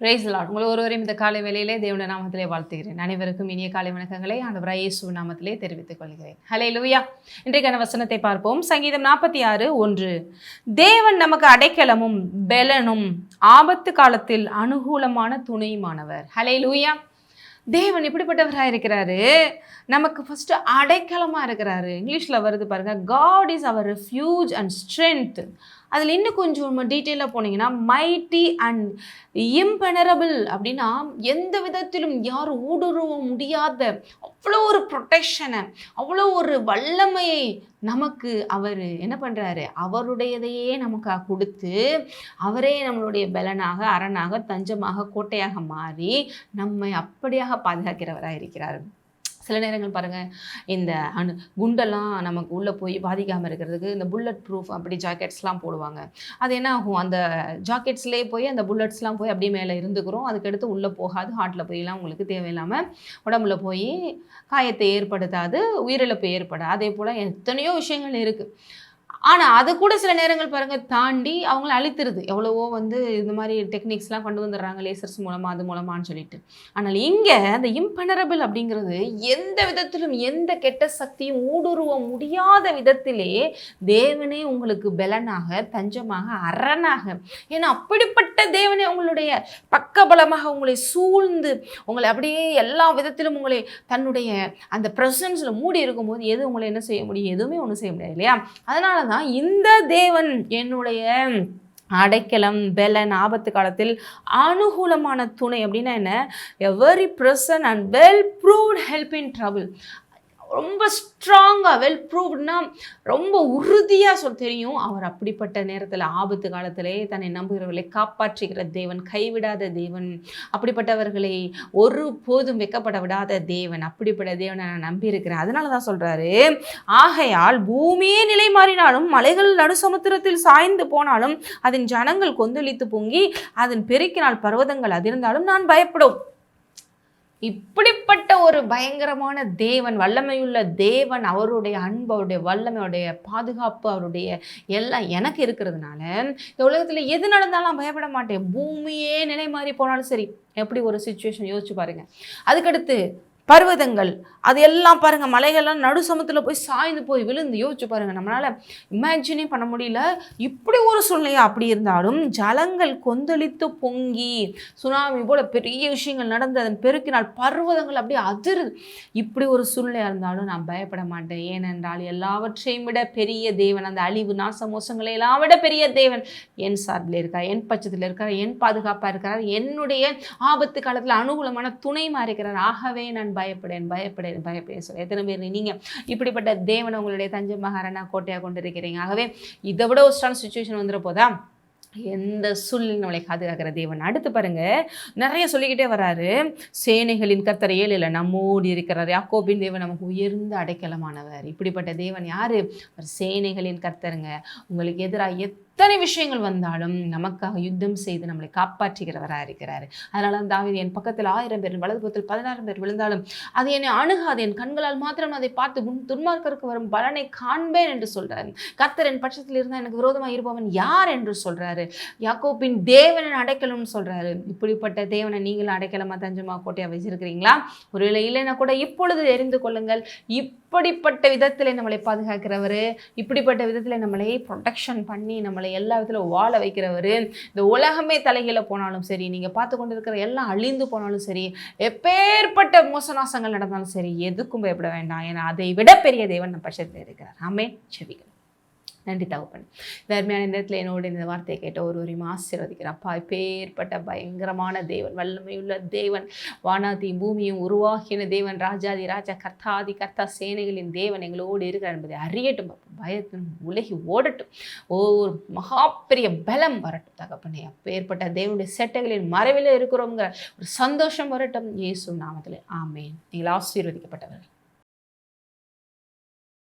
Price lot உங்களை ஒருவரையும் இந்த காலை வேலையிலே தேவன நாமத்திலே வாழ்த்துகிறேன். அனைவருக்கும் இனிய காலை வணக்கங்களை அந்த இயேசு நாமத்திலே தெரிவித்துக் கொள்கிறேன். ஹலே லூயா இன்றைக்கான வசனத்தை பார்ப்போம். சங்கீதம் நாற்பத்தி ஆறு ஒன்று. தேவன் நமக்கு அடைக்கலமும் பெலனும் ஆபத்து காலத்தில் அனுகூலமான துணையுமானவர். ஹலே லூயா தேவன் இப்படிப்பட்டவராக இருக்கிறாரு நமக்கு ஃபஸ்ட்டு அடைக்கலமாக இருக்கிறாரு. இங்கிலீஷில் வருது பாருங்க God is our refuge and strength அதில் இன்னும் கொஞ்சம் டீட்டெயிலாக போனீங்கன்னா மைட்டி அண்ட் இம்பெனரபிள் அப்படின்னா எந்த விதத்திலும் யாரும் ஊடுருவ முடியாத அவ்வளோ ஒரு ப்ரொட்டெக்ஷனை அவ்வளோ ஒரு வல்லமையை நமக்கு அவர் என்ன பண்ணுறாரு அவருடையதையே நமக்கு கொடுத்து அவரே நம்மளுடைய பலனாக அரணாக தஞ்சமாக கோட்டையாக மாறி நம்மை அப்படியாக பாதுகாக்கிறவராக இருக்கிறார் சில நேரங்கள் பாருங்கள் இந்த அணு குண்டெல்லாம் நமக்கு உள்ளே போய் பாதிக்காமல் இருக்கிறதுக்கு இந்த புல்லட் ப்ரூஃப் அப்படி ஜாக்கெட்ஸ்லாம் போடுவாங்க. அது என்ன ஆகும்? அந்த ஜாக்கெட்ஸ்லேயே போய் அந்த புல்லட்ஸ்லாம் போய் அப்படியே மேலே இருந்துக்கிறோம். அதுக்கடுத்து உள்ளே போகாது ஹார்ட்டில் போயெல்லாம் உங்களுக்கு தேவையில்லாமல் உடம்புல போய் காயத்தை ஏற்படுத்தாது உயிரிழப்பு ஏற்படாது. அதே போல் எத்தனையோ விஷயங்கள் இருக்குது ஆனால் அது கூட சில நேரங்கள் பாருங்கள் தாண்டி அவங்கள அழித்துருது. எவ்வளவோ வந்து இந்த மாதிரி டெக்னிக்ஸ்லாம் கொண்டு வந்துடுறாங்க லேசர்ஸ் மூலமாக அது மூலமான்னு சொல்லிட்டு. ஆனால் இங்கே அந்த இம்பனரபிள் அப்படிங்கிறது எந்த விதத்திலும் எந்த கெட்ட சக்தியும் ஊடுருவ முடியாத விதத்திலே தேவனே உங்களுக்கு பலனாக தஞ்சமாக அரணாக. ஏன்னா அப்படிப்பட்ட தேவனே உங்களுடைய பக்கபலமாக உங்களை சூழ்ந்து உங்களை அப்படியே எல்லா விதத்திலும் உங்களை தன்னுடைய அந்த ப்ரெசன்ஸில் மூடி இருக்கும்போது எது உங்களை என்ன செய்ய முடியும்? எதுவுமே ஒன்றும் செய்ய முடியாது இல்லையா? அதனால தான் இந்த தேவன் என்னுடைய அடைக்கலம் பெலன் ஆபத்து காலத்தில் அனுகூலமான துணை அப்படின்னா என்ன? A very present and well proved help in trouble ரொம்ப ஸ்ட்ராங்காக வெல் ப்ரூவ்ட்னா ரொம்ப உறுதியாக சொல் தெரியும். அவர் அப்படிப்பட்ட நேரத்தில் ஆபத்து காலத்திலே தன்னை நம்புகிறவர்களை காப்பாற்றுகிற தேவன் கைவிடாத தேவன். அப்படிப்பட்டவர்களை ஒரு போதும் வெக்கப்பட விடாத தேவன். அப்படிப்பட்ட தேவனை நான் நம்பியிருக்கிறேன். அதனால தான் சொல்கிறாரு ஆகையால் பூமியே நிலை மாறினாலும் மலைகள் நடுசமுத்திரத்தில் சாய்ந்து போனாலும் அதன் ஜனங்கள் கொந்தளித்து பொங்கி அதன் பெருக்கினால் பர்வதங்கள் அதிர்ந்தாலும் நான் பயப்படும். இப்படிப்பட்ட ஒரு பயங்கரமான தேவன் வல்லமையுள்ள தேவன் அவருடைய அன்பு அவருடைய வல்லமையுடைய பாதுகாப்பு அவருடைய எல்லாம் எனக்கு இருக்கிறதுனால இந்த உலகத்தில் எது நடந்தாலும் பயப்பட மாட்டேன். பூமியே நிலை மாறி போனாலும் சரி எப்படி ஒரு சுச்சுவேஷன் யோசிச்சு பாருங்க. அதுக்கடுத்து பர்வதங்கள் அது எல்லாம் பாருங்கள் மலைகள்லாம் நடு சமத்தில் போய் சாய்ந்து போய் விழுந்து யோசிச்சு பாருங்கள் நம்மளால் இமேஜினே பண்ண முடியல. இப்படி ஒரு சூழ்நிலையாக அப்படி இருந்தாலும் ஜலங்கள் கொந்தளித்து பொங்கி சுனாமி போல் பெரிய விஷயங்கள் நடந்து அதன் பெருக்கினால் பர்வதங்கள் அப்படியே அதிருது. இப்படி ஒரு சூழ்நிலையாக இருந்தாலும் நான் பயப்பட மாட்டேன். ஏனென்றால் எல்லாவற்றையும் விட பெரிய தேவன் அந்த அழிவு நாச மோசங்களை எல்லாம் விட பெரிய தேவன். என் சார்பில் இருக்கார் என் பட்சத்தில் இருக்கார் என் பாதுகாப்பாக இருக்கிறார் என்னுடைய ஆபத்து காலத்தில் அனுகூலமான துணை மாறிக்கிறார் ஆகவே நான் பயப்படேன் பயப்படேன். பயப்படைய சொல்ல. எத்தனை பேர் நீங்கள் இப்படிப்பட்ட தேவனை உங்களுடைய தஞ்சை மகாராணா கோட்டையாக கொண்டு இருக்கிறீங்க. ஆகவே இதை விட ஒரு சுச்சுவேஷன் வந்துட போதா எந்த சூழ்நிலை நம்மளை பாதுகாக்கிற தேவன். அடுத்து பாருங்க நிறைய சொல்லிக்கிட்டே வராரு. சேனைகளின் கர்த்தர் ஏழில் நம்மோடி இருக்கிறார். யாக்கோபின் தேவன் நமக்கு உயர்ந்த அடைக்கலமானவர். இப்படிப்பட்ட தேவன் யாரு? அவர் சேனைகளின் கர்த்தருங்க. உங்களுக்கு எதிராக எத்தனை விஷயங்கள் வந்தாலும் நமக்காக யுத்தம் செய்து நம்மளை காப்பாற்றுகிறவராக இருக்கிறார். அதனால தாவின் என் பக்கத்தில் ஆயிரம் பேர் வலது பக்கத்தில் பதினாயிரம் பேர் விழுந்தாலும் அது என்னை அணுகாது. என் கண்களால் மாத்திரம் அதை பார்த்து முன் துன்மார்க்கருக்கு வரும் பலனை காண்பேன் என்று சொல்றாரு. கர்த்தர் என் பட்சத்தில் இருந்தால் எனக்கு விரோதமாக இருப்பவன் யார் என்று சொல்றாரு. யாக்கோப்பின் தேவனன் அடைக்கலம்னு சொல்றாரு. இப்படிப்பட்ட தேவனை நீங்களும் அடைக்கலமா தஞ்சமா கோட்டையா வச்சிருக்கிறீங்களா? ஒருவேளை இல்லைன்னா கூட இப்பொழுது தெரிந்து கொள்ளுங்கள். இப்படிப்பட்ட விதத்தில் நம்மளை பாதுகாக்கிறவர் இப்படிப்பட்ட விதத்தில் நம்மளை ப்ரொடெக்ஷன் பண்ணி நம்மளை எல்லா விதத்திலும் வாழ வைக்கிறவர் இந்த உலகமே தலைகீழ போனாலும் சரி நீங்கள் பார்த்து கொண்டு இருக்கிற எல்லாம் அழிந்து போனாலும் சரி எப்பேற்பட்ட மோசநாசங்கள் நடந்தாலும் சரி எதுக்கும் பயப்பட வேண்டாம். ஏன்னா அதை விட பெரிய தேவன் நம்ம பட்சத்தில் இருக்கிறார். ஆமே செவிகள் நன்றி தகப்பன். இந்த அருமையான நேரத்தில் என்னோட இந்த வார்த்தையை கேட்ட ஒருவரையும் ஆசீர்வதிக்கிறேன். அப்பா பேர்பட்ட பயங்கரமான தேவன் வல்லமையுள்ள தேவன் வானாதி பூமியும் உருவாக்கின தேவன் ராஜாதி ராஜா கர்த்தாதி கர்த்தா சேனைகளின் தேவன் எங்களோடு இருக்கிறார் என்பதை அறியட்டும். பயத்தின் உலகி ஓடட்டும். ஓ ஒரு மகா பெரிய பலம் வரட்டும் தகப்பனே. அப்பேற்பட்ட தேவனுடைய செட்டைகளின் மறைவில் இருக்கிறோங்கிற ஒரு சந்தோஷம் வரட்டும். இயேசு நாமத்தில். ஆமேன். நீங்கள் ஆசீர்வதிக்கப்பட்டவர்கள்.